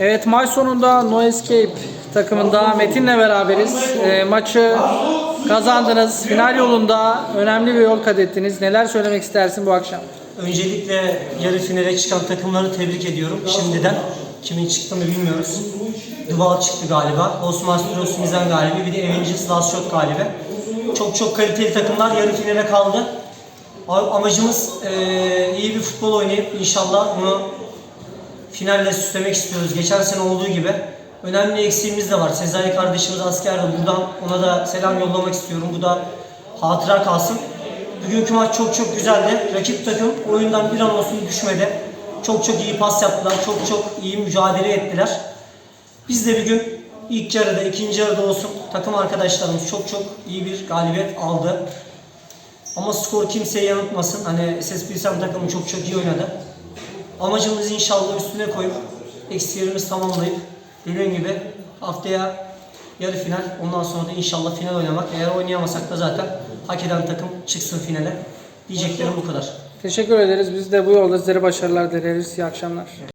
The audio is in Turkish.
Evet maç sonunda No Escape takımında Metin'le beraberiz. Ee, maçı kazandınız. Final yolunda önemli bir yol kat ettiniz. Neler söylemek istersin bu akşam? Öncelikle yarı finale çıkan takımları tebrik ediyorum şimdiden. Kimin çıktığını bilmiyoruz. Duval çıktı galiba. Osman Stros Mizan galibi. Bir de Avengers Last Shot galibi. Çok çok kaliteli takımlar yarı finale kaldı. Amacımız eee, iyi bir futbol oynayıp inşallah bunu finalle süslemek istiyoruz. Geçen sene olduğu gibi. Önemli eksiğimiz de var. Sezai kardeşimiz askerde. Buradan ona da selam yollamak istiyorum. Bu da hatıra kalsın. Bugünkü maç çok çok güzeldi. Rakip takım oyundan bir an olsun düşmedi. Çok çok iyi pas yaptılar. Çok çok iyi mücadele ettiler. Biz de bir gün ilk yarıda, ikinci yarıda olsun takım arkadaşlarımız çok çok iyi bir galibiyet aldı. Ama skor kimseye yanıltmasın. Hani SS Pilsen takımı çok çok iyi oynadı. Amacımız inşallah üstüne koyup eksilerimizi tamamlayıp dediğim gibi haftaya yarı final ondan sonra da inşallah final oynamak. Eğer oynayamasak da zaten hak eden takım çıksın finale. Diyeceklerim bu kadar. Teşekkür ederiz. Biz de bu yolda sizlere başarılar dileriz. İyi akşamlar.